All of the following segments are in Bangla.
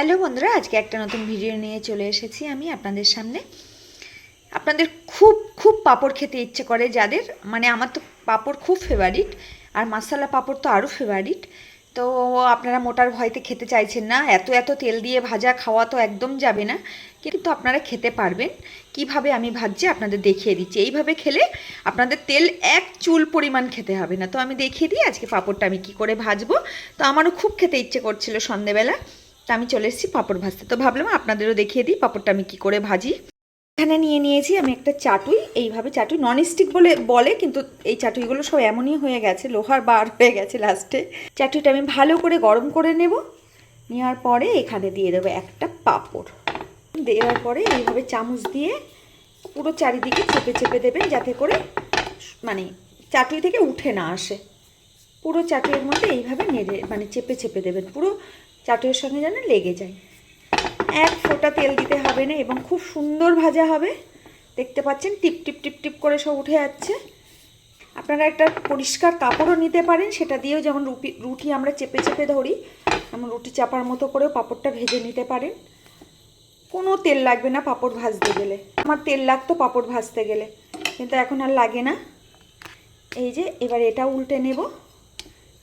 হ্যালো বন্ধুরা, আজকে একটা নতুন ভিডিও নিয়ে চলে এসেছি আমি আপনাদের সামনে। আপনাদের খুব খুব পাঁপড় খেতে ইচ্ছে করে যাদের মানে আমার তো পাঁপড় খুব ফেভারিট আর মশলা পাঁপড় তো আরও ফেভারিট তো আপনারা মোটার ভয়তে খেতে চাইছেন না, এত এত তেল দিয়ে ভাজা খাওয়া তো একদম যাবে না, কিন্তু আপনারা খেতে পারবেন। কীভাবে আমি ভাজছি আপনাদের দেখিয়ে দিচ্ছি। এইভাবে খেলে আপনাদের তেল এক চুল পরিমাণ খেতে হবে না। তো আমি দেখিয়ে দিই আজকে পাঁপড়টা আমি কি করে ভাজবো। তো আমারও খুব খেতে ইচ্ছে করছিল সন্ধেবেলা। তা আমি চলে এসেছি পাঁপড় ভাজতে। তো ভাবলাম আপনাদেরও দেখিয়ে দিই পাঁপড়টা আমি কি করে ভাজি। এখানে নিয়ে নিয়েছি আমি একটা চাটুই, এইভাবে চাটুই নন স্টিক বলে বলে, কিন্তু এই চাটুইগুলো সব এমনই হয়ে গেছে, লোহার বার হয়ে গেছে লাস্টে চাটুইটা আমি ভালো করে গরম করে নেব। নেওয়ার পরে এখানে দিয়ে দেবো একটা পাঁপড়। দেওয়ার পরে এইভাবে চামচ দিয়ে পুরো চারিদিকে চেপে চেপে দেবেন যাতে করে মানে চাটুই থেকে উঠে না আসে। পুরো চাটুইয়ের মধ্যে এইভাবে নেড়ে মানে চেপে চেপে দেবেন। পুরো চাটুইয়ের সঙ্গে যেন লেগে যায়। এক ফোঁটা তেল দিতে হবে না এবং খুব সুন্দর ভাজা হবে। দেখতে পাচ্ছেন, টিপ টিপ টিপ টিপ করে সব উঠে যাচ্ছে। আপনারা একটা পরিষ্কার কাপড়ও নিতে পারেন, সেটা দিয়েও যেমন রুটি রুটি আমরা চেপে চেপে ধরি যেমন রুটি চাপার মতো করেও পাঁপড়টা ভেজে নিতে পারেন। কোনো তেল লাগবে না পাপড় ভাজতে গেলে। আমার তেল লাগতো পাপড় ভাজতে গেলে, কিন্তু এখন আর লাগে না। এই যে, এবার এটা উল্টে নেব,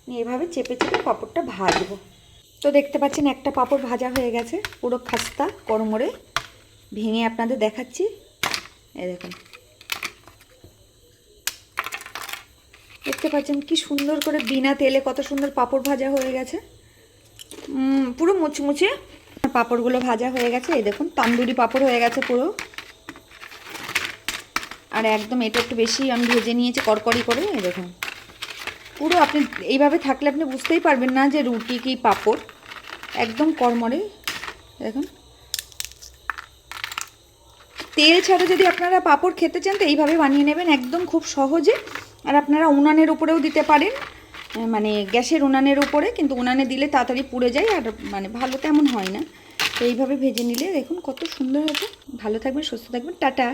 নিয়ে এভাবে চেপে চেপে পাপড়টা ভাজবো। তো দেখতে পাচ্ছেন একটা পাপড় ভাজা হয়ে গেছে, পুরো খাস্তা কড়মড়ে ভেঙে আপনাদের দেখাচ্ছি। এই দেখুন। দেখতে পাচ্ছেন কি সুন্দর করে বিনা তেলে কত সুন্দর পাঁপড় ভাজা হয়ে গেছে। পুরো মুচমুচে পাঁপড়গুলো ভাজা হয়ে গেছে। এই দেখুন, তান্দুরি পাপড় হয়ে গেছে পুরো। আর একদম এটা একটু বেশি আমি ভেজে নিয়েছি করকরি করে। এই দেখুন। পুরো আপনি এইভাবে থাকলে আপনি বুঝতেই পারবেন না যে রুটি কি পাঁপড়। একদম কড়মড়ে, দেখুন। তেল ছাড়া যদি আপনারা পাঁপড় খেতে চান তো এইভাবে বানিয়ে নেবেন একদম খুব সহজে। আর আপনারা উনানের উপরেও দিতে পারেন। মানে গ্যাসের উনানের উপরে, কিন্তু উনানে দিলে তাড়াতাড়ি পুড়ে যায় আর মানে ভালো তেমন হয় না। তো এইভাবে ভেজে নিলে দেখুন কত সুন্দর হয়েছে। ভালো থাকবেন, সুস্থ থাকবেন, টাটা।